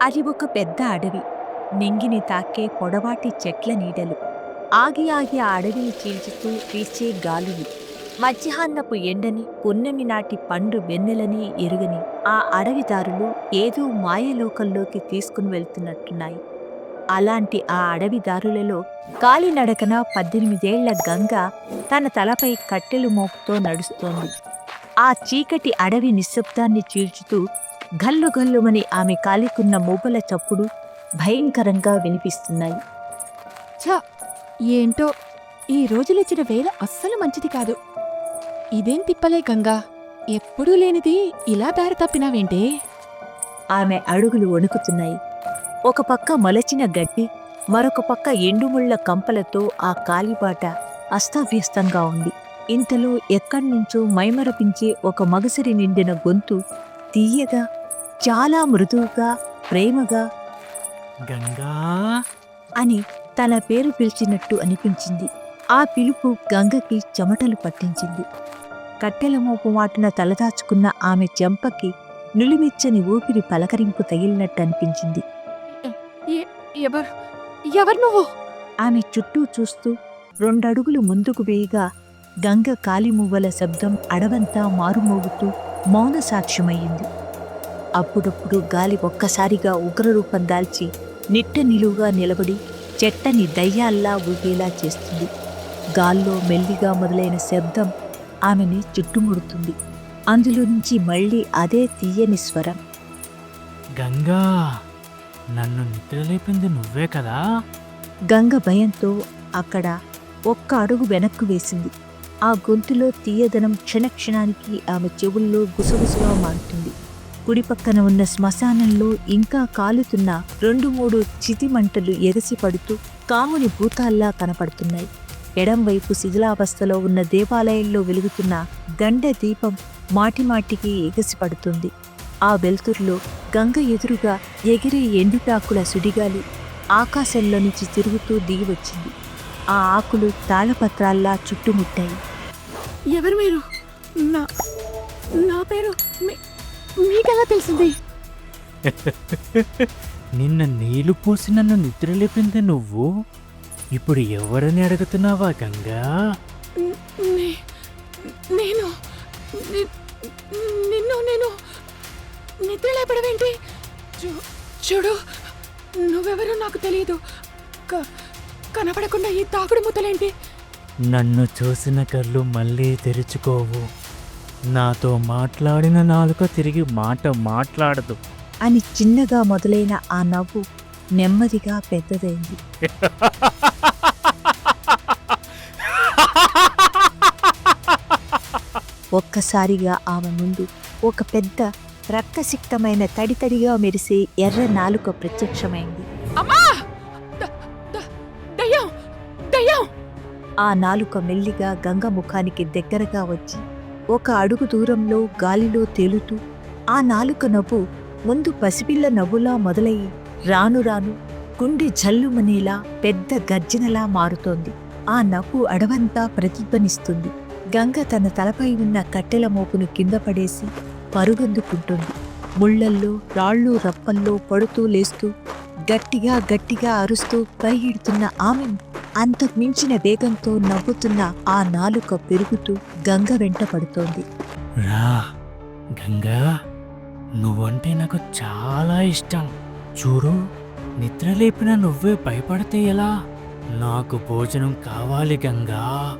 అది ఒక పెద్ద అడవి. నింగిని తాకే పొడవాటి చెట్ల నీడలు. ఆగి ఆగి ఆ అడవిని చీల్చుతూ వీచే గాలులు. మధ్యాహ్నపు ఎండని పున్నమి నాటి పండు వెన్నెలని ఎరుగని ఆ అడవిదారులు ఏదో మాయలోకంలోకి తీసుకుని వెళ్తున్నట్టున్నాయి. అలాంటి ఆ అడవిదారులలో కాలినడకన పద్దెనిమిదేళ్ళ గంగ తన తలపై కట్టెలు మోపుతో నడుస్తోంది. ఆ చీకటి అడవి నిశ్శబ్దాన్ని చీల్చుతూ గల్లు గల్లుమని ఆమె కాలికున్న మూగల చప్పుడు భయంకరంగా వినిపిస్తున్నాయి. ఛ! ఏంటో? ఈ రోజులిచ్చిన వేళ అస్సలు మంచిది కాదు. ఇదేం తిప్పలే గంగా? ఎప్పుడూ లేనిది ఇలా దారి తప్పినావేంటే? ఆమె అడుగులు వణుకుతున్నాయి. ఒక పక్క మొలచిన గడ్డి మరొక పక్క ఎండుముళ్ళ కంపలతో ఆ కాలిబాట అస్తవ్యస్తంగా ఉంది. ఇంతలో ఎక్కడ్నుంచో మైమరపించే ఒక మగసిరి నిండిన గొంతు తీయగా చాలా మృదువుగా ప్రేమగా గంగా. అని తన పేరు పిలిచినట్టు అనిపించింది. ఆ పిలుపు గంగకి చెమటలు పట్టించింది. కట్టెల మోపు మాటున తలదాచుకున్న ఆమె చెంపకి నులిమిచ్చని ఊపిరి పలకరింపు తగిలినట్టు అనిపించింది. ఎవరు ఎవరు నువ్వు? ఆమె చుట్టూ చూస్తూ రెండడుగులు ముందుకు వేయగా గంగ కాలిమువ్వల శబ్దం అడవంతా మారుమోగుతూ మౌన సాక్ష్యమయ్యింది అప్పుడప్పుడు గాలి ఒక్కసారిగా ఉగ్రరూపం దాల్చి నిట్ట నిలువుగా నిలబడి చెట్టని దయ్యాల్లా ఊగేలా చేస్తుంది. గాల్లో మెల్లిగా మొదలైన శబ్దం ఆమెని చుట్టుముడుతుంది. అందులో నుంచి మళ్ళీ అదే తీయని స్వరం. గంగా నన్ను నిద్రలేపింది నువ్వే కదా? గంగ భయంతో అక్కడ ఒక్క అడుగు వెనక్కు వేసింది. ఆ గొంతులో తీయదనం క్షణక్షణానికి ఆమె చెవుల్లో గుసగుసగా మారుతుంది. కుడి పక్కన ఉన్న శ్మశానంలో ఇంకా కాలుతున్న రెండు మూడు చితిమంటలు ఎగసిపడుతూ కాముని భూతాల్లా కనపడుతున్నాయి. ఎడంవైపు శిథిలావస్థలో ఉన్న దేవాలయంలో వెలుగుతున్న దండ దీపం మాటిమాటికి ఎగసిపడుతుంది ఆ వెలుతురులో గంగ ఎదురుగా ఎగిరే ఎండుటాకుల సుడిగాలి ఆకాశంలో నుంచి తిరుగుతూ దిగివచ్చింది ఆ ఆకులు తాళపత్రాల్లా చుట్టుముట్టాయి. ఎవరు మీరు? నా నా పేరు మీకెలా తెలిసింది? నిన్న నీళ్ళు పోసి నన్ను నిద్రలేపింది నువ్వు? ఇప్పుడు ఎవరని అడుగుతున్నావా గంగా? నేను నిన్ను నేను నిద్ర లేపడమేంటి? చూ- చూడు నువ్వెవరో నాకు తెలియదు. క- కనపడకుండా ఈ తాగుడు ముద్దలేంటి? నన్ను చూసిన కళ్ళు మళ్ళీ తెరుచుకోవు. నాతో మాట్లాడిన నాలుక తిరిగి మాట మాట్లాడదు. అని చిన్నగా మొదలైన ఆ నవ్వు నెమ్మదిగా పెద్దదైంది. ఒక్కసారిగా ఆమె ముందు ఒక పెద్ద రక్తసిక్తమైన తడితడిగా మెరిసే ఎర్ర నాలుక ప్రత్యక్షమైంది. ఆ నాలుక మెల్లిగా గంగ ముఖానికి దగ్గరగా వచ్చి ఒక అడుగు దూరంలో గాలిలో తేలుతూ ఆ నాలుక నవ్వు ముందు పసిపిల్ల నవ్వులా మొదలయ్యి రాను రాను గుండె జల్లుమనేలా పెద్ద గర్జనలా మారుతోంది. ఆ నవ్వు అడవంతా ప్రతిధ్వనిస్తుంది. గంగ తన తలపై ఉన్న కట్టెల మోపును కింద పడేసి పరుగందుకుంటుంది. ముళ్ళల్లో రాళ్ళు రప్పల్లో పడుతూ లేస్తూ గట్టిగా గట్టిగా అరుస్తూ పరిగెడుతున్న ఆమెను అంతకు మించిన వేగంతో నవ్వుతున్న ఆ నాలుక పెరుగుతూ గంగ వెంట పడుతోంది. రా గంగా నువ్వంటే నాకు చాలా ఇష్టం. చూడు నిద్రలేపిన నువ్వే భయపడితే ఎలా? నాకు భోజనం కావాలి గంగా.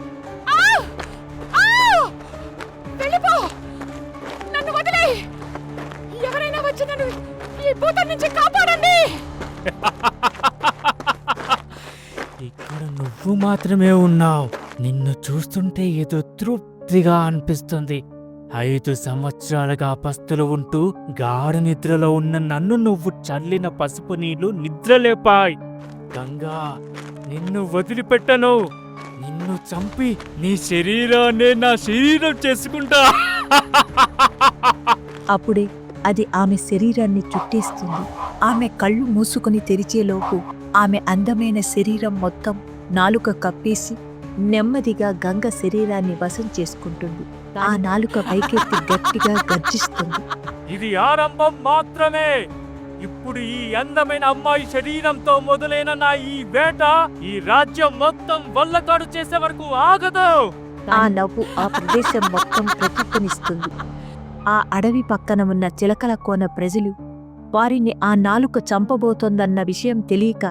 నువ్వు మాత్రమే ఉన్నావు. నిన్ను చూస్తుంటే ఏదో తృప్తిగా అనిపిస్తుంది. ఐదు సంవత్సరాలుగా పస్తులు ఉంటూ గాఢ నిద్రలో ఉన్న నన్ను నువ్వు చల్లిన పసుపు నీళ్ళు నిద్రలేపాయ్. గంగా నిన్ను వదిలిపెట్టను. నిన్ను చంపి నీ శరీరాన్నే నా శరీరం చేసుకుంటా. అప్పుడే అది ఆమె శరీరాన్ని చుట్టేస్తుంది. ఆమె కళ్ళు మూసుకుని తెరిచేలోపు ఆమె అందమైన శరీరం మొత్తం నాలుక కప్పేసి నెమ్మదిగా గంగ శరీరాన్ని వశం చేసుకుంటుంది. ఆ నాలుక పైకెత్తి గట్టిగా గర్జిస్తుంది. ఇది ఆరంభం మాత్రమే. ఇప్పుడు ఈ అందమైన అమ్మాయి శరీరంతో మొదలైన నా ఈ వేట ఈ రాజ్యం మొత్తం వల్లకాడు చేసే వరకు ఆగదు. ఆ నవ్వు ఆ ప్రదేశం మొత్తం ప్రతిధ్వనిస్తుంది. ఆ అడవి పక్కన ఉన్న చిలకల కోన ప్రజలు వారిని ఆ నాలుక చంపబోతోందన్న విషయం తెలియక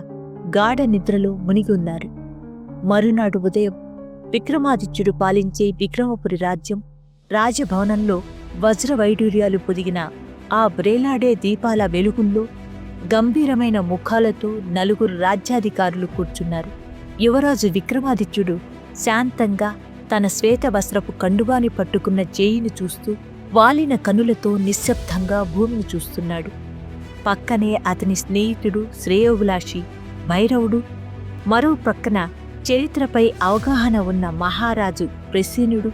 గాఢ నిద్రలో మునిగి ఉన్నారు. మరునాడు ఉదయం విక్రమాదిత్యుడు పాలించే విక్రమపురి రాజ్యం రాజభవనంలో వజ్ర వైడూర్యాలు పొదిగిన ఆ బ్రేలాడే దీపాల వెలుగుల్లో గంభీరమైన ముఖాలతో నలుగురు రాజ్యాధికారులు కూర్చున్నారు. యువరాజు విక్రమాదిత్యుడు శాంతంగా తన శ్వేత వస్త్రపు కండువాని పట్టుకున్న చేయిని చూస్తూ వాలిన కనులతో నిశ్శబ్దంగా భూమిని చూస్తున్నాడు. పక్కనే అతని స్నేహితుడు శ్రేయోభిలాషి భైరవుడు మరో ప్రక్కన చరిత్రపై అవగాహన ఉన్న మహారాజు ప్రసీనుడు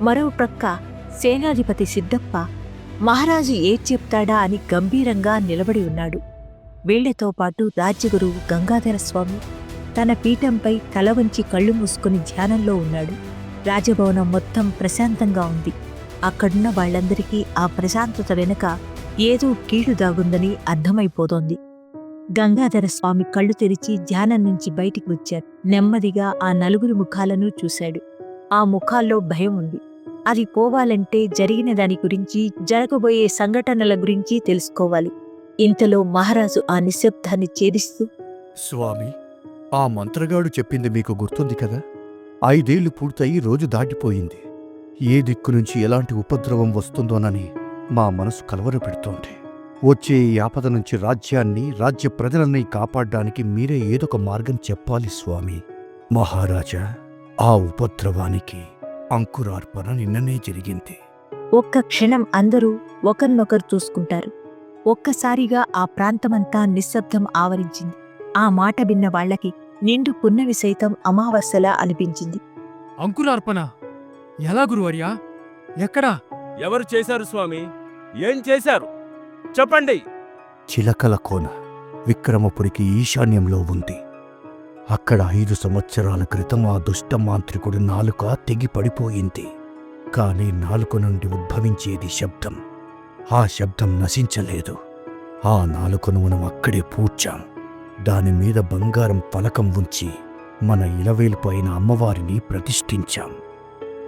మరో ప్రక్క సేనాధిపతి సిద్ధప్ప మహారాజు ఏ చెప్తాడా అని గంభీరంగా నిలబడి ఉన్నాడు. వీళ్ళతో పాటు రాజ్యగురువు గంగాధర స్వామి తన పీఠంపై తల వంచి కళ్ళు మూసుకుని ధ్యానంలో ఉన్నాడు. రాజభవనం మొత్తం ప్రశాంతంగా ఉంది. అక్కడున్న వాళ్ళందరికీ ఆ ప్రశాంతత వెనుక ఏదో కీడు దాగుందని అర్థమైపోతోంది. గంగాధర స్వామి కళ్ళు తెరిచి ధ్యానం నుంచి బయటికి వచ్చారు. నెమ్మదిగా ఆ నలుగురి ముఖాలను చూశాడు. ఆ ముఖాల్లో భయం ఉంది. అది పోవాలంటే జరిగిన దాని గురించి జరగబోయే సంఘటనల గురించి తెలుసుకోవాలి. ఇంతలో మహారాజు ఆ నిశ్శబ్దాన్ని ఛేదిస్తూ స్వామి ఆ మంత్రగాడు చెప్పింది మీకు గుర్తుంది కదా? ఐదేళ్ళు పూర్తయి రోజు దాటిపోయింది. ఏ దిక్కు నుంచి ఎలాంటి ఉపద్రవం వస్తుందోనని మా మనసు కలవరపెడుతోంది. వచ్చే ఈ ఆపద నుంచి రాజ్యాన్ని రాజ్య ప్రజలని కాపాడ్డానికి మీరే ఏదొక మార్గం చెప్పాలి స్వామి. మహారాజా ఆ ఉపద్రవానికి అంకురార్పణ నిన్ననే జరిగింది. ఒక్క క్షణం అందరూ ఒకరినొకరు చూసుకుంటారు. ఒక్కసారిగా ఆ ప్రాంతమంతా నిశ్శబ్దం ఆవరించింది. ఆ మాట విన్న వాళ్ళకి నిండు పున్నవి సైతం అమావాస్యలా అనిపించింది. అంకురార్పణ? ఎలా గురువర్యా? ఎక్కడా? ఎవరు చేశారు స్వామి? ఏం చేశారు? చెప్పండి. చిలకల కోన విక్రమపురికి ఈశాన్యంలో ఉంది. అక్కడ ఐదు సంవత్సరాల క్రితం ఆ దుష్ట మాంత్రికుడు నాలుక తెగి పడిపోయింది కాని నాలుక నుండి ఉద్భవించేది శబ్దం. ఆ శబ్దం నశించలేదు. ఆ నాలుకను మనం అక్కడే పూడ్చాం. దాని మీద బంగారం పలకం ఉంచి మన ఇలవేలుపు అయిన అమ్మవారిని ప్రతిష్ఠించాం.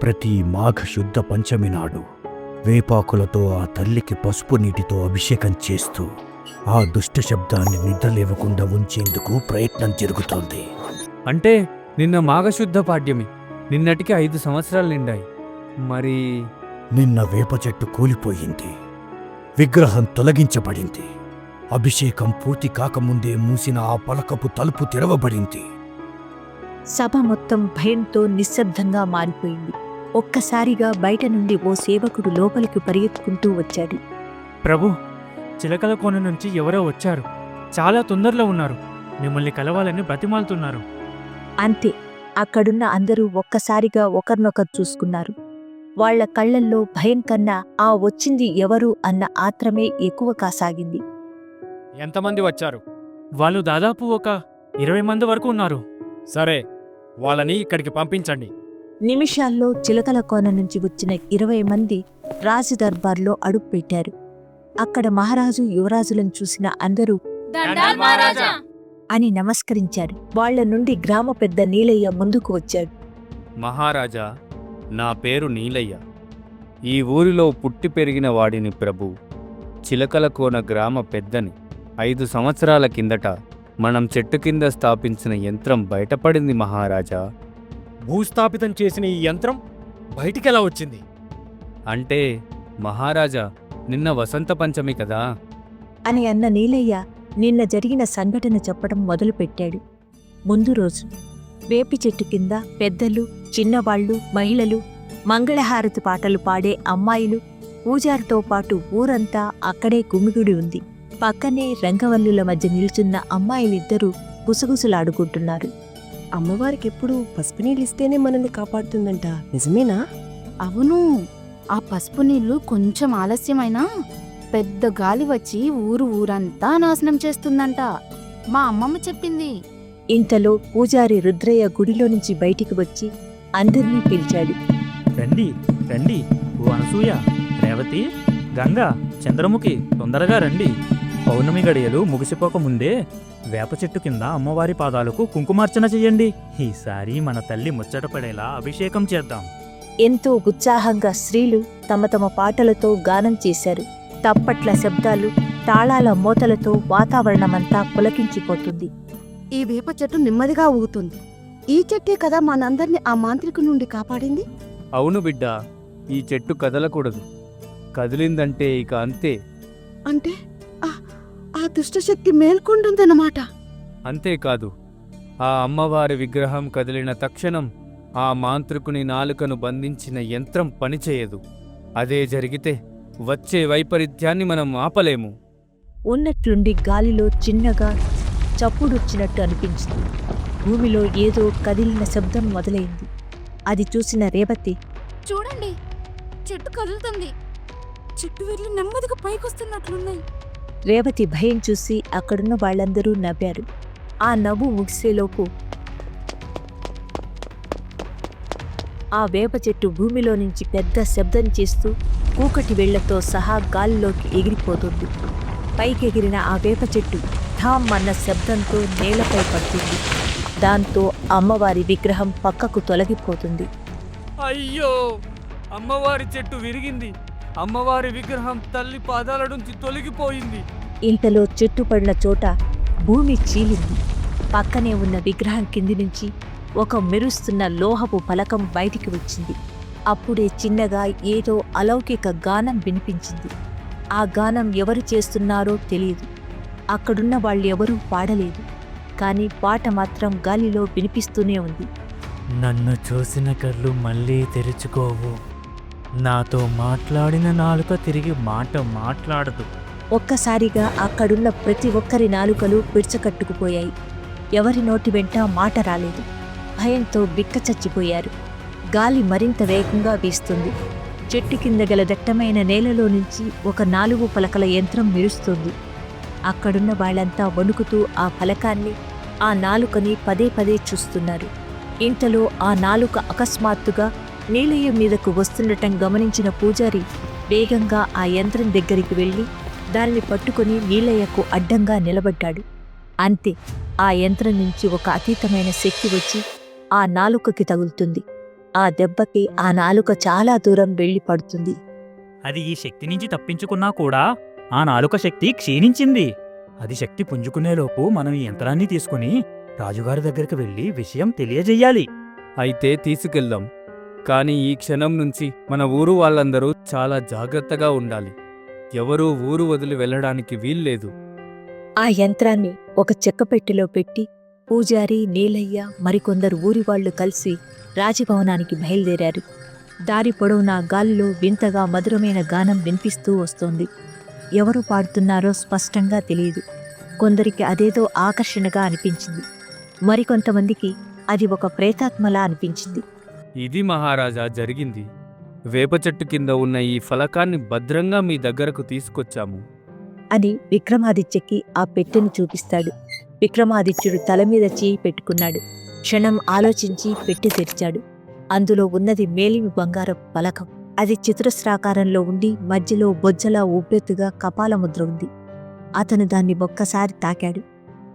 ప్రతి మాఘ శుద్ధ పంచమి నాడు వేపాకులతో ఆ తల్లికి పసుపు నీటితో అభిషేకం చేస్తూ ఆ దుష్ట శబ్దాన్ని నిద్రలేవకుండా ఉంచేందుకు ప్రయత్నం జరుగుతోంది. అంటే నిన్న మాఘశుద్ధ పాడ్యమి. నిన్నటికి ఐదు సంవత్సరాలు నిండాయి. మరి నిన్న వేప చెట్టు కూలిపోయింది. విగ్రహం తొలగించబడింది. అభిషేకం పూర్తి కాకముందే మూసిన ఆ పలకపు తలుపు తెరవబడింది. సభ మొత్తం భయంతో నిశ్శబ్దంగా మారిపోయింది. ఒక్కసారిగా బయట నుండి ఓ సేవకుడు లోపలికి పరిగెత్తుకుంటూ వచ్చాడు. ప్రభు చిలకల కోన నుంచి ఎవరో వచ్చారు. చాలా తొందరలో ఉన్నారు. మిమ్మల్ని కలవాలని బ్రతిమాలుతున్నారు. అంతే. అక్కడున్న అందరూ ఒక్కసారిగా ఒకరినొకరు చూసుకున్నారు. వాళ్ళ కళ్ళల్లో భయం కన్నా ఆ వచ్చింది ఎవరు అన్న ఆత్రమే ఎక్కువ కాసాగింది. ఎంతమంది వచ్చారు? వాళ్ళు దాదాపు ఒక ఇరవై మంది వరకు ఉన్నారు. సరే వాళ్ళని ఇక్కడికి పంపించండి. నిమిషాల్లో చిలకల కోన నుంచి వచ్చిన ఇరవై మంది రాజు దర్బార్లో అడుగుపెట్టారు అక్కడ మహారాజు యువరాజులను చూసిన అందరూ అని నమస్కరించారు. వాళ్ళ నుండి గ్రామ పెద్ద నీలయ్య ముందుకు వచ్చాడు. మహారాజా నా పేరు నీలయ్య. ఈ ఊరిలో పుట్టి పెరిగిన వాడిని ప్రభు చిలకలకోన గ్రామ పెద్దని ఐదు సంవత్సరాల కిందట మనం చెట్టు కింద స్థాపించిన యంత్రం బయటపడింది మహారాజా. భూస్థాపితం చేసిన ఈ యంత్రం బయటికెలా వచ్చింది? అంటే మహారాజా నిన్న వసంత పంచమి కదా? అని అన్న నీలయ్య నిన్న జరిగిన సంఘటన చెప్పడం మొదలుపెట్టాడు. ముందు రోజు వేపి చెట్టు కింద పెద్దలు చిన్నవాళ్ళు మహిళలు మంగళహారతి పాటలు పాడే అమ్మాయిలు పూజారితో పాటు ఊరంతా అక్కడే గుమిగుడి ఉంది. పక్కనే రంగవల్లుల మధ్య నిల్చున్న అమ్మాయిలిద్దరూ గుసగుసలాడుకుంటున్నారు. అమ్మవారికి ఎప్పుడు పసుపు నీళ్ళు ఇస్తేనే మనల్ని కాపాడుతుందంట. నిజమేనా? అవును. ఆ పసుపు నీళ్ళు కొంచెం ఆలస్యమైనా పెద్ద గాలి వచ్చి ఊరు ఊరంతా నాశనం చేస్తుందంట. మా అమ్మమ్మ చెప్పింది. ఇంతలో పూజారి రుద్రయ్య గుడిలో నుంచి బయటికి వచ్చి అందర్నీ పిలిచాడు. రండి రండి. ఓ అనసూయ రేవతి గంగా చంద్రముఖి తొందరగా రండి. పౌర్ణమి గడియలు ముగిసిపోక ముందే వేప చెట్టు కింద అమ్మవారి పాదాలకు కుంకుమార్చన చెయ్యండి. ఈసారి మన తల్లి ముచ్చటపడేలా అభిషేకం చేద్దాం. ఎంతో ఉత్సాహంగా స్త్రీలు తమ తమ పాటలతో గానం చేశారు. తప్పట్ల శబ్దాలు తాళాల మోతలతో వాతావరణమంతా పులకించిపోతుంది. ఈ వేప చెట్టు నెమ్మదిగా ఊగుతుంది. ఈ చెట్టే కదా మనందరినీ ఆ మాంత్రికు నుండి కాపాడింది? అవును బిడ్డ ఈ చెట్టు కదలకూడదు. కదిలిందంటే ఇక అంతే. అంటే? దుష్టశక్తి మేల్కొంటుందన్నమాట. అంతేకాదు ఆ అమ్మవారి విగ్రహం కదిలిన తక్షణం ఆ మాంత్రికుని నాలుకను బంధించిన యంత్రం పనిచేయదు. అదే జరిగితే వచ్చే వైపరీత్యాన్ని మనం ఆపలేము. ఉన్నట్లుండి గాలిలో చిన్నగా చప్పుడొచ్చినట్టు అనిపించింది. భూమిలో ఏదో కదిలిన శబ్దం మొదలైంది. అది చూసిన రేవతి చూడండి చెట్టు కదులుతుంది. చెట్టు వెళ్ళి నెమ్మదిగా పైకొస్తున్నట్లున్నాయి. రేవతి భయం చూసి అక్కడున్న వాళ్ళందరూ నవ్వారు. ఆ నవ్వు ముగిసేలోపు ఆ వేప చెట్టు భూమిలో నుంచి పెద్ద శబ్దం చేస్తూ కూకటి వేళ్ళతో సహా గాలిలోకి ఎగిరిపోతుంది. పైకెగిరిన ఆ వేప చెట్టు ధామ్ అన్న శబ్దంతో నేలపై పడుతుంది. దాంతో అమ్మవారి విగ్రహం పక్కకు తొలగిపోతుంది. అయ్యో! అమ్మవారి చెట్టు విరిగింది. అమ్మవారి విగ్రహం తల్లి పాదాల నుంచి తొలగిపోయింది. ఇంతలో చెట్టు పడిన చోట భూమి చీలింది. పక్కనే ఉన్న విగ్రహం కింది నుంచి ఒక మెరుస్తున్న లోహపు ఫలకం బయటికి వచ్చింది. అప్పుడే చిన్నగా ఏదో అలౌకిక గానం వినిపించింది. ఆ గానం ఎవరు చేస్తున్నారో తెలియదు. అక్కడున్న వాళ్ళెవరూ పాడలేదు. కానీ పాట మాత్రం గాలిలో వినిపిస్తూనే ఉంది. నన్ను చూసిన కళ్ళు మళ్ళీ తెరుచుకోవు. నాతో మాట్లాడిన నాలుక తిరిగి మాట మాట్లాడదు. ఒక్కసారిగా అక్కడున్న ప్రతి ఒక్కరి నాలుకలు పిడిచకట్టుకుపోయాయి ఎవరి నోటి వెంట మాట రాలేదు. భయంతో బిక్కచచ్చిపోయారు గాలి మరింత వేగంగా వీస్తుంది. చెట్టు కింద గల దట్టమైన నేలలో నుంచి ఒక నాలుగు పలకల యంత్రం మెరుస్తుంది అక్కడున్న వాళ్ళంతా వణుకుతూ ఆ ఫలకాన్ని ఆ నాలుకని పదే పదే చూస్తున్నారు. ఇంతలో ఆ నాలుక అకస్మాత్తుగా నీలయ్య మీదకు వస్తుండటం గమనించిన పూజారి వేగంగా ఆ యంత్రం దగ్గరికి వెళ్ళి దానిని పట్టుకుని నీలయ్యకు అడ్డంగా నిలబడ్డాడు. అంతే ఆ యంత్రం నుంచి ఒక అతీతమైన శక్తి వచ్చి ఆ నాలుకకి తగులుతుంది. ఆ దెబ్బకి ఆ నాలుక చాలా దూరం వెళ్ళి పడుతుంది. అది ఈ శక్తి నుంచి తప్పించుకున్నా కూడా ఆ నాలుక శక్తి క్షీణించింది. అది శక్తి పుంజుకునేలోపు మనం ఈ యంత్రాన్ని తీసుకుని రాజుగారి దగ్గరికి వెళ్ళి విషయం తెలియజెయ్యాలి అయితే తీసుకెళ్దాం. కానీ ఈ క్షణం నుంచి మన ఊరు వాళ్ళందరూ చాలా జాగ్రత్తగా ఉండాలి. ఎవరూ ఊరు వదిలి వెళ్ళడానికి వీల్లేదు. ఆ యంత్రాన్ని ఒక చెక్కపెట్టిలో పెట్టి పూజారి నీలయ్య మరికొందరు ఊరి వాళ్ళు కలిసి రాజభవనానికి బయలుదేరారు. దారి పొడవునా గాలిలో వింతగా మధురమైన గానం వినిపిస్తూ వస్తోంది. ఎవరు పాడుతున్నారో స్పష్టంగా తెలియదు. కొందరికి అదేదో ఆకర్షణగా అనిపించింది. మరికొంతమందికి అది ఒక ప్రేతాత్మలా అనిపించింది. ఇది మహారాజా జరిగింది. వేప చెట్టు కింద ఉన్న ఈ ఫలకాన్ని భద్రంగా మీ దగ్గరకు తీసుకొచ్చాము. అని విక్రమాదిత్యకి ఆ పెట్టెను చూపిస్తాడు. విక్రమాదిత్యుడు తల మీద చేయి పెట్టుకున్నాడు. క్షణం ఆలోచించి పెట్టి తెరిచాడు. అందులో ఉన్నది మేలిమి బంగారం పలకం. అది చతురస్రాకారంలో ఉండి మధ్యలో బొజ్జలా కపాల కపాలముద్ర ఉంది. అతను దాన్ని ఒక్కసారి తాకాడు.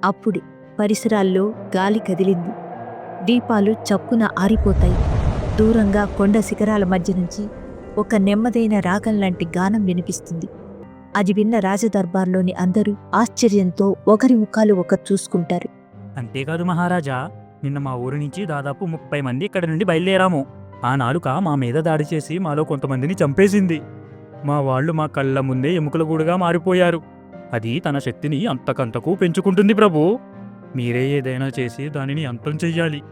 అప్పుడు పరిసరాల్లో గాలి కదిలింది. దీపాలు చప్పున ఆరిపోతాయి. దూరంగా కొండ శిఖరాల మధ్య నుంచి ఒక నెమ్మదైన రాగం లాంటి గానం వినిపిస్తుంది. అది విన్న రాజదర్బార్లోని అందరూ ఆశ్చర్యంతో ఒకరి ముఖాలు ఒకరు చూసుకుంటారు. అంతేకాదు మహారాజా నిన్న మా ఊరి నుంచి దాదాపు ముప్పై మంది ఇక్కడ నుండి బయలుదేరాము. ఆ నాలుక మా మీద దాడి చేసి మాలో కొంతమందిని చంపేసింది. మా వాళ్ళు మా కళ్ళ ముందే ఎముకల గూడుగా మారిపోయారు. అది తన శక్తిని అంతకంతకు పెంచుకుంటుంది ప్రభు. మీరే ఏదైనా చేసి దానిని అంతం చెయ్యాలి.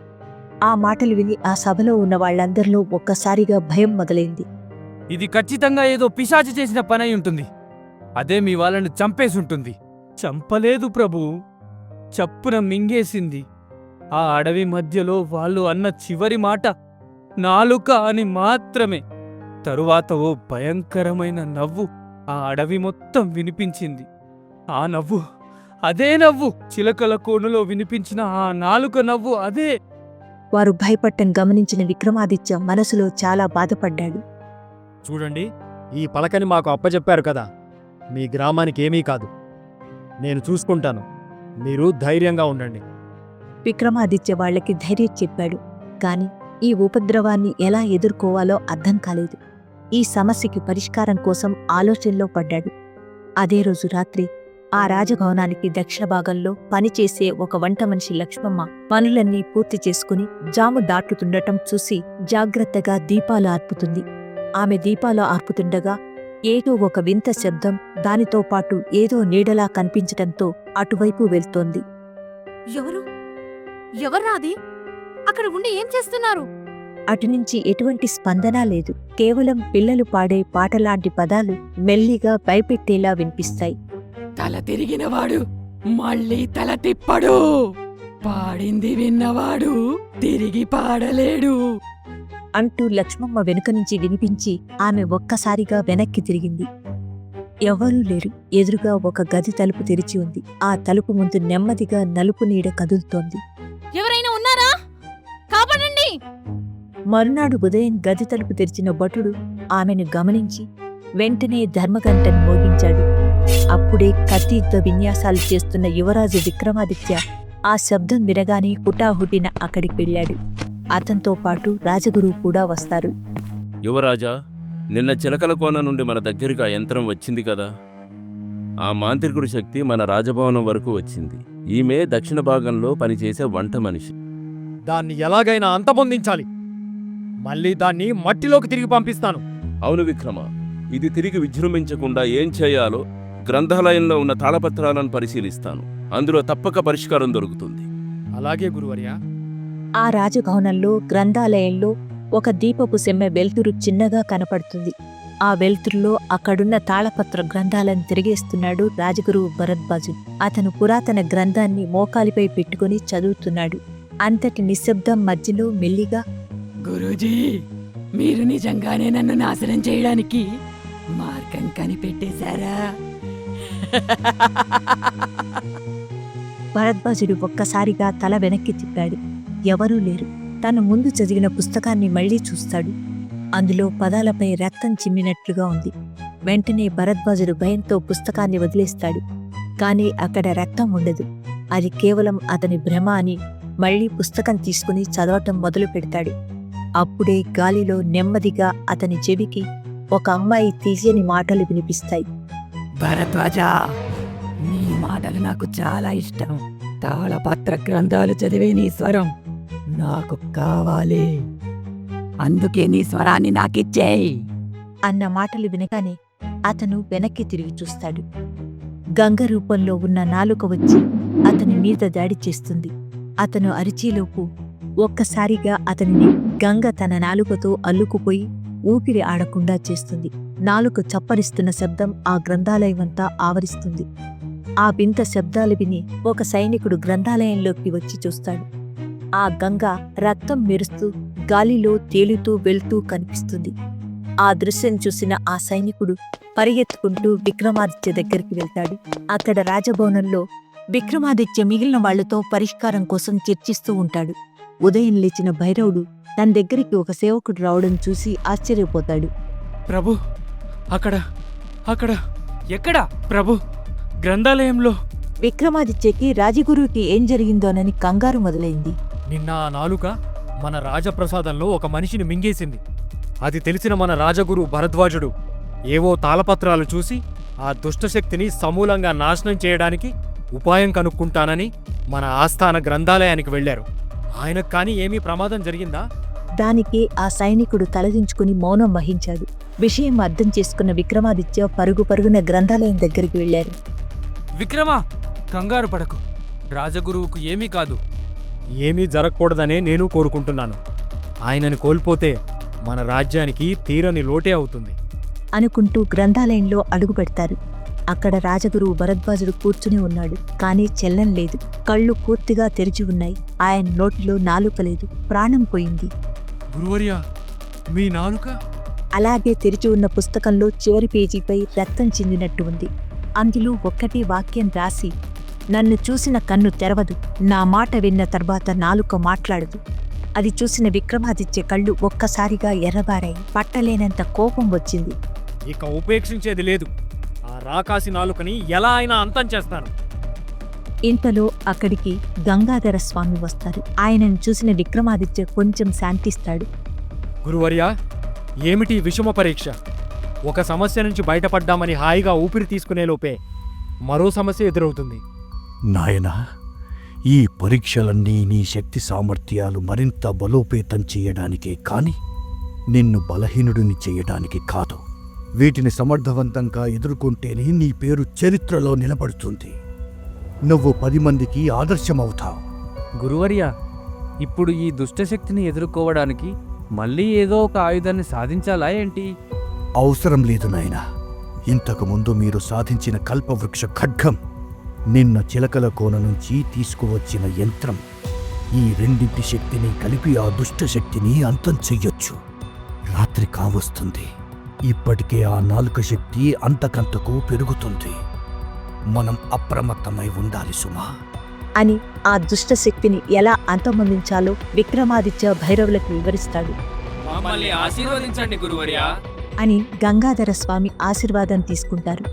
ఆ మాటలు విని ఆ సభలో ఉన్న వాళ్ళందరిలో ఒక్కసారిగా భయం మొదలైంది. ఇది ఖచ్చితంగా ఏదో పిశాచి చేసిన పని అయి ఉంటుంది. అదే మీ వాళ్ళని చంపేసుంటుంది చంపలేదు ప్రభు. చప్పున మింగేసింది. ఆ అడవి మధ్యలో వాళ్ళు అన్న చివరి మాట నాలుక అని మాత్రమే. తరువాత ఓ భయంకరమైన నవ్వు ఆ అడవి మొత్తం వినిపించింది. ఆ నవ్వు అదే నవ్వు. చిలకల కోనులో వినిపించిన ఆ నాలుక నవ్వు అదే. వారు భయపడటం గమనించిన విక్రమాదిత్య మనసులో చాలా బాధపడ్డాడు. చూడండి ఈ పలకని మాకు అప్పచెప్పారు కదా. మీ గ్రామానికి ఏమీ కాదు. నేను చూసుకుంటాను. మీరు ధైర్యంగా ఉండండి. విక్రమాదిత్య వాళ్ళకి ధైర్యం చెప్పాడు. కాని ఈ ఉపద్రవాన్ని ఎలా ఎదుర్కోవాలో అర్థం కాలేదు. ఈ సమస్యకి పరిష్కారం కోసం ఆలోచనలో పడ్డాడు. అదే రోజు రాత్రి ఆ రాజభవనానికి దక్షిణ భాగంలో పనిచేసే ఒక వంట మనిషి లక్ష్మమ్మ పనులన్నీ పూర్తి చేసుకుని జాము దాటుతుండటం చూసి జాగ్రత్తగా దీపాలు ఆర్పుతుంది. ఆమె దీపాలు ఆర్పుతుండగా ఏదో ఒక వింత శబ్దం దానితో పాటు ఏదో నీడలా కనిపించటంతో అటువైపు వెళ్తోంది. ఎవరు? ఎవర్రాది అక్కడ ఉండి ఏం చేస్తున్నారు? అటునుంచి ఎటువంటి స్పందన లేదు. కేవలం పిల్లలు పాడే పాటలాంటి పదాలు మెల్లిగా భయపెట్టేలా వినిపిస్తాయి. తల తిరిగినవాడు మళ్ళీ తల తిప్పడు. పాడింది విన్నవాడు తిరిగి పాడలేడు. అంటూ లక్ష్మమ్మ వెనుక నుంచి వినిపించి ఆమె ఒక్కసారిగా వెనక్కి తిరిగింది. ఎవరూ లేరు. ఎదురుగా ఒక గది తలుపు తెరిచి ఉంది. ఆ తలుపు ముందు నెమ్మదిగా నలుపు నీడ కదులుతోంది. ఎవరైనా ఉన్నారా? కాపాడండి! మరునాడు ఉదయం గది తలుపు తెరిచిన భటుడు ఆమెను గమనించి వెంటనే ధర్మగంటను మోగించాడు. అప్పుడే కత్తితో విన్యాసాలు చేస్తున్న యువరాజు విక్రమాదిత్య ఆ శబ్దం వినగానే హుటాహుటిన అక్కడికి వెళ్ళాడు. అతనితో పాటు రాజగురువు కూడా వస్తారు. యువరాజా నిన్న చిలకల కోన నుండి మన దగ్గరికి ఆ యంత్రం వచ్చింది కదా? ఆ మాంత్రికుడి శక్తి మన రాజభవనం వరకు వచ్చింది. ఈమె దక్షిణ భాగంలో పనిచేసే వంట మనిషి. దాన్ని ఎలాగైనా అంతమొందించాలి. మళ్ళీ దాన్ని మట్టిలోకి తిరిగి పంపిస్తాను. అవును విక్రమ ఇది తిరిగి విజృంభించకుండా ఏం చేయాలో గ్రంథాలయంలో ఉన్న తాళపత్రాలను పరిశీలిస్తాను. అందులో తప్పక పరిష్కారం దొరుకుతుంది. అలాగే గురువర్యా. ఆ రాజభవనంలో గ్రంథాలయంలో ఒక దీపపు సెమ్మె వెలుతురు చిన్నగా కనపడుతుంది. ఆ వెలుతురులో అక్కడున్న తాళపత్ర గ్రంథాలను తిరిగేస్తున్నాడు రాజగురువు భరద్వాజు అతను పురాతన గ్రంథాన్ని మోకాలిపై పెట్టుకుని చదువుతున్నాడు. అంతటి నిశ్శబ్దం మధ్యలో మెల్లిగా గురూజీ మీరు నిజంగానే నన్ను నాశనం చేయడానికి మార్గం కనిపెట్టేశారా? భరద్వాజుడు ఒక్కసారిగా తల వెనక్కి తిప్పాడు. ఎవరూ లేరు. తను ముందు చదివిన పుస్తకాన్ని మళ్ళీ చూస్తాడు. అందులో పదాలపై రక్తం చిమ్మినట్లుగా ఉంది. వెంటనే భరద్వాజుడు భయంతో పుస్తకాన్ని వదిలేస్తాడు. కాని అక్కడ రక్తం ఉండదు. అది కేవలం అతని భ్రమ అని మళ్ళీ పుస్తకం తీసుకుని చదవటం మొదలు పెడతాడు. అప్పుడే గాలిలో నెమ్మదిగా అతని చెవికి ఒక అమ్మాయి తీయని మాటలు వినిపిస్తాయి. భరద్వాజ నీ మాటలు నాకు చాలా ఇష్టం. తాళపత్ర గ్రంథాలు చదివే నీ స్వరం నాకు కావాలి. అందుకే నీ స్వరాన్ని నాకిచ్చేయి. అన్న మాటలు వినగానే అతను వెనక్కి తిరిగి చూస్తాడు. గంగ రూపంలో ఉన్న నాలుక వచ్చి అతని మీద దాడి చేస్తుంది. అతను అరిచేలోపు ఒక్కసారిగా అతనిని గంగ తన నాలుకతో అల్లుకుపోయి ఊపిరి ఆడకుండా చేస్తుంది. నాలుక చప్పరిస్తున్న శబ్దం ఆ గ్రంథాలయమంతా ఆవరిస్తుంది. ఆ వింత శబ్దాలు విని ఒక సైనికుడు గ్రంథాలయంలోకి వచ్చి చూస్తాడు. ఆ గంగ రక్తం మెరుస్తూ గాలిలో తేలుతూ వెళ్తూ కనిపిస్తుంది. ఆ దృశ్యం చూసిన ఆ సైనికుడు పరిగెత్తుకుంటూ విక్రమాదిత్య దగ్గరికి వెళ్తాడు. అక్కడ రాజభవనంలో విక్రమాదిత్య మిగిలిన వాళ్ళతో పరిష్కారం కోసం చర్చిస్తూ ఉంటాడు. ఉదయం లేచిన భైరవుడు తన దగ్గరికి ఒక సేవకుడు రావడం చూసి ఆశ్చర్యపోతాడు. ప్రభు అక్కడ అక్కడ ఎక్కడ? ప్రభు గ్రంథాలయంలో. విక్రమాదిత్యకి రాజగురువుకి ఏం జరిగిందోనని కంగారు మొదలైంది. నిన్న ఆ నాలుక మన రాజప్రసాదంలో ఒక మనిషిని మింగేసింది. అది తెలిసిన మన రాజగురు భరద్వాజుడు ఏవో తాళపత్రాలు చూసి ఆ దుష్టశక్తిని సమూలంగా నాశనం చేయడానికి ఉపాయం కనుక్కుంటానని మన ఆస్థాన గ్రంథాలయానికి వెళ్ళారు ఆయనకు కానీ ఏమీ ప్రమాదం జరిగిందా? దానికి ఆ సైనికుడు తలదించుకుని మౌనం వహించాడు. విషయం అర్థం చేసుకున్న విక్రమాదిత్య పరుగు పరుగున గ్రంథాలయం దగ్గరికి వెళ్ళారు విక్రమా కంగారు పడకు. రాజగురువుకు ఏమీ కాదు. ఏమీ జరగకూడదనే నేను కోరుకుంటున్నాను. ఆయనని కోల్పోతే మన రాజ్యానికి తీరని లోటే అవుతుంది. అనుకుంటూ గ్రంథాలయంలో అడుగు పెడతారు. అక్కడ రాజగురువు భరద్వాజుడు కూర్చుని ఉన్నాడు. కానీ చెల్లం లేదు. కళ్ళు పూర్తిగా తెరిచి ఉన్నాయి. ఆయన నోటిలో నాలుక లేదు. ప్రాణం పోయింది. గురువర్యా మీ నాలుక? అలాగే తెరిచి ఉన్న పుస్తకంలో చివరి పేజీపై రక్తం చిందినట్టు ఉంది. అందులో ఒక్కటి వాక్యం రాసి నన్ను చూసిన కన్ను తెరవదు నా మాట విన్న తర్వాత నాలుక మాట్లాడదు. అది చూసిన విక్రమాదిత్య కళ్ళు ఒక్కసారిగా ఎర్రబారాయి. పట్టలేనంత కోపం వచ్చింది. ఇక ఉపేక్షించేది లేదు. ఆ రాకాసి నాలుకని ఎలా అయినా అంతం చేస్తాను. ఇంతలో అక్కడికి గంగాధర స్వామి వస్తారు. ఆయనను చూసిన విక్రమాదిత్య కొంచెం శాంతిస్తాడు. గురువర్యా ఏమిటి ఈ విషమ పరీక్ష? ఒక సమస్య నుంచి బయటపడ్డామని హాయిగా ఊపిరి తీసుకునే లోపే మరో సమస్య ఎదురవుతుంది. నాయనా ఈ పరీక్షలన్నీ నీ శక్తి సామర్థ్యాలు మరింత బలోపేతం చేయడానికే కాని నిన్ను బలహీనుడిని చేయడానికి కాదు. వీటిని సమర్థవంతంగా ఎదుర్కొంటేనే నీ పేరు చరిత్రలో నిలబడుతుంది. నువ్వు పది మందికి ఆదర్శమవుతావు. గురువర్య ఇప్పుడు ఈ దుష్టశక్తిని ఎదుర్కోవడానికి మళ్ళీ ఏదో ఒక ఆయుధాన్ని సాధించాలా ఏంటి? అవసరం లేదు నాయనా. ఇంతకు ముందు మీరు సాధించిన కల్పవృక్ష ఖడ్గం నిన్న చిలకల కోన నుంచి తీసుకువచ్చిన యంత్రం. ఈ రెండింటి శక్తిని కలిపి ఆ దుష్ట శక్తిని అంతం చెయ్యొచ్చు. రాత్రి కావస్తుంది. ఇప్పటికే ఆ నాలుక శక్తి అంతకంతకు పెరుగుతుంది. మనం అప్రమత్తమై ఉండాలి సుమా. అని ఆ దుష్ట శక్తిని ఎలా అంతమొందించాలో విక్రమాదిత్య భైరవులకు వివరిస్తాడు. మమ్మల్ని ఆశీర్వదించండి గురువర్యా. అని గంగాధర స్వామి ఆశీర్వాదం తీసుకుంటారు.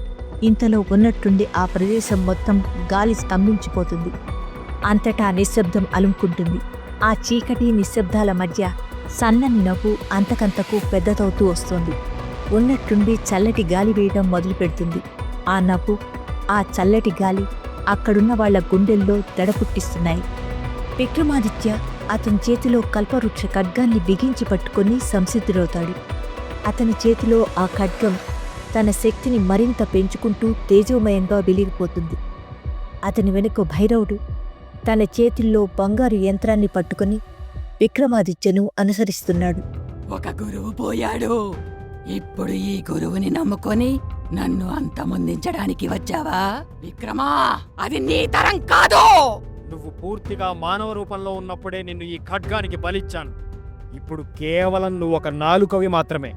ఇంతలో ఉన్నట్టుండి ఆ ప్రదేశం మొత్తం గాలి స్తంభించిపోతుంది. అంతటా నిశ్శబ్దం అలుముకుంటుంది. ఆ చీకటి నిశ్శబ్దాల మధ్య సన్నని నవ్వు అంతకంతకు పెద్దదవుతూ వస్తోంది. ఉన్నట్టుండి చల్లటి గాలి వేయడం మొదలుపెడుతుంది. ఆ నవ్వు ఆ చల్లటి గాలి అక్కడున్న వాళ్ళ గుండెల్లో దడ పుట్టిస్తున్నాయి విక్రమాదిత్య అతని చేతిలో కల్పవృక్ష ఖడ్గాన్ని బిగించి పట్టుకొని సంసిద్ధుడవుతాడు. అతని చేతిలో ఆ ఖడ్గం తన శక్తిని మరింత పెంచుకుంటూ తేజోమయంగా వెలిగిపోతుంది. అతని వెనుక భైరవుడు తన చేతిల్లో బంగారు యంత్రాన్ని పట్టుకొని విక్రమాదిత్యను అనుసరిస్తున్నాడు. ఒక గురువు పోయాడు. ఇప్పుడు ఈ గురువుని నమ్ముకొని నన్ను అంతమొందించడానికి వచ్చావా? విక్రమా అది నీ తరం కాదు! నువ్వు పూర్తిగా మానవ రూపంలో ఉన్నప్పుడే నిన్ను ఈ ఖడ్గానికి బలిచ్చాను. ఇప్పుడు కేవలం నువ్వు ఒక నాలుకవి మాత్రమే.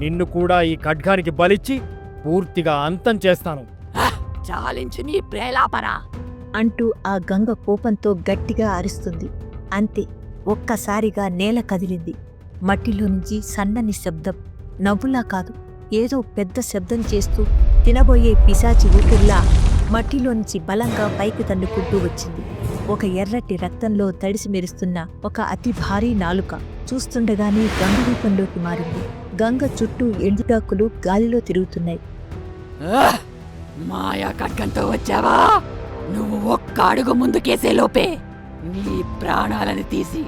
నిన్ను కూడా ఈ ఖడ్గానికి బలిచ్చి పూర్తిగా అంతం చేస్తాను. చాలించు నీ ప్రేలాపన! అంటూ ఆ గంగ కోపంతో గట్టిగా అరుస్తుంది. అంతే ఒక్కసారిగా నేల కదిలింది. మట్టిలో నుంచి సన్నని శబ్దం నవ్వులా కాదు ఏదో పెద్ద శబ్దం చేస్తూ తినబోయే పిశాచి ఊపిర్లా మట్టిలోంచి బలంగా పైకి తన్నుకుంటూ వచ్చింది. ఒక ఎర్రటి రక్తంలో తడిసి మెరుస్తున్న ఒక అతి భారీ నాలుక చూస్తుండగానే గంగ రూపంలోకి మారింది. గంగ చుట్టూ ఎండుటాకులు గాలిలో తిరుగుతున్నాయి. మాయా ఖడ్గంతో వచ్చావా? నువ్వు ఒక్క అడుగు ముందుకేసే లోపే. నీ ప్రాణాలను తీసి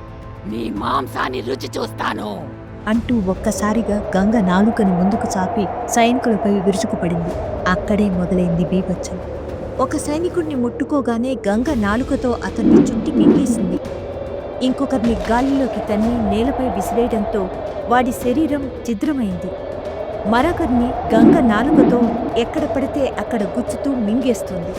నీ మాంసాన్ని రుచి చూస్తాను. అంటూ ఒక్కసారిగా గంగ నాలుకని ముందుకు చాపి సైనికులపై విరుచుకుపడింది. అక్కడే మొదలైంది బీభత్సం. ఒక సైనికుడిని ముట్టుకోగానే గంగ నాలుకతో అతన్ని చుట్టి మింగేసింది ఇంకొకరిని గాలిలోకి తన్ని నేలపై విసిరేయడంతో వాడి శరీరం ఛిద్రమైంది. మరొకరిని గంగ నాలుకతో ఎక్కడ పడితే అక్కడ గుచ్చుతూ మింగేస్తుంది.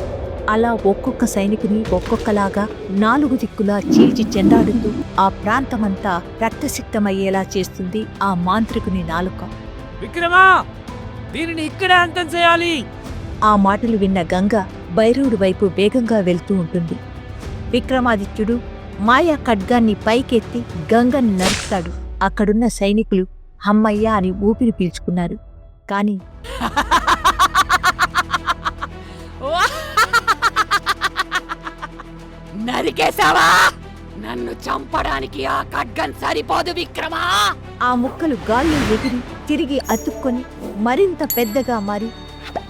అలా ఒక్కొక్క సైనికుని ఒక్కొక్కలాగా నాలుగు దిక్కులా చీల్చి చెండాడుతూ ఆ ప్రాంతమంతా రక్తసిక్తమయ్యేలా చేస్తుంది ఆ మాంత్రికుని నాలుక. విక్రమా! దీనిని ఇక్కడే అంతం చేయాలి! ఆ మాటలు విన్న గంగ భైరవుడి వైపు వేగంగా వెళ్తూ ఉంటుంది. విక్రమాదిత్యుడు మాయా ఖడ్గాన్ని పైకెత్తి గంగని నరుకుతాడు. అక్కడున్న సైనికులు హమ్మయ్య అని ఊపిరి పీల్చుకున్నారు. కాని నరికేశావా? నన్ను చంపడానికి ఆ ఖడ్గం సరిపోదు విక్రమా! ఆ ముక్కలు గాల్లో ఎగిరి తిరిగి అతుక్కొని మరింత పెద్దగా మారి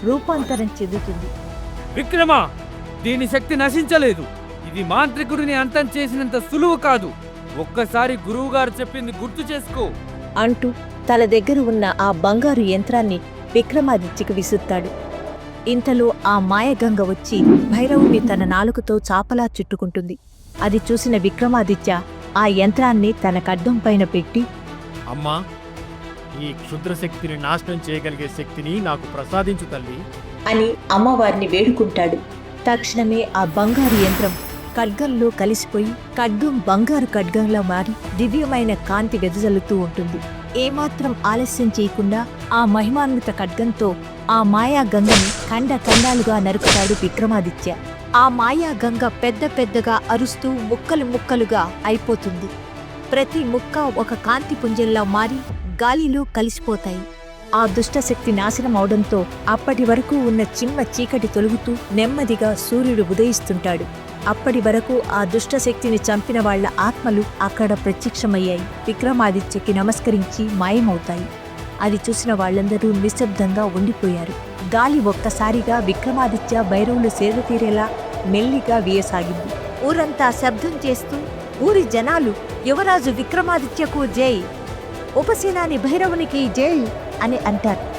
రూపాంతరం చెందుతుంది. విక్రమా దీని శక్తి నశించలేదు. ఇది మాంత్రికుడిని అంతం చేసినంత సులువు కాదు. ఒక్కసారి గురువుగారు చెప్పింది గుర్తు చేసుకో. అంటూ తన దగ్గర ఉన్న ఆ బంగారు యంత్రాన్ని విక్రమాదిత్యకు విసురుతాడు. ఇంతలో ఆ మాయగంగ వచ్చి భైరవుని తన నాలుకతో చాపలా చుట్టుకుంటుంది. అది చూసిన విక్రమాదిత్య ఆ యంత్రాన్ని తన కడ్డం పైన పెట్టి అమ్మా ఈ క్షుద్ర శక్తిని నాశనం చేయగలిగే శక్తిని నాకు ప్రసాదించు తల్లి. అని అమ్మవారిని వేడుకుంటాడు. తక్షణమే ఆ బంగారు యంత్రం ఖడ్గంలో కలిసిపోయి ఖడ్గం బంగారు ఖడ్గంలా మారి దివ్యమైన కాంతి వెదజల్లుతూ ఉంటుంది. ఏమాత్రం ఆలస్యం చేయకుండా ఆ మహిమాన్విత ఖడ్గంతో ఆ మాయా గంగని ఖండ ఖండాలుగా నరుకుతాడు విక్రమాదిత్య. ఆ మాయా గంగ పెద్ద పెద్దగా అరుస్తూ ముక్కలు ముక్కలుగా అయిపోతుంది. ప్రతి ముక్క ఒక కాంతి పుంజంలా మారి గాలిలో కలిసిపోతాయి. ఆ దుష్టశక్తి నాశనం అవడంతో అప్పటి వరకు ఉన్న చిమ్మ చీకటి తొలుగుతూ నెమ్మదిగా సూర్యుడు ఉదయిస్తుంటాడు. అప్పటి వరకు ఆ దుష్టశక్తిని చంపిన వాళ్ళ ఆత్మలు అక్కడ ప్రత్యక్షమయ్యాయి. విక్రమాదిత్యకి నమస్కరించి మాయమవుతాయి. అది చూసిన వాళ్ళందరూ నిశ్శబ్దంగా ఉండిపోయారు. గాలి ఒక్కసారిగా విక్రమాదిత్య భైరవులు సేదతీరేలా మెల్లిగా వీయసాగింది. ఊరంతా శబ్దం చేస్తూ ఊరి జనాలు యువరాజు విక్రమాదిత్యకు జై ఉపసేనాని భైరవునికి జై అని అంటారు.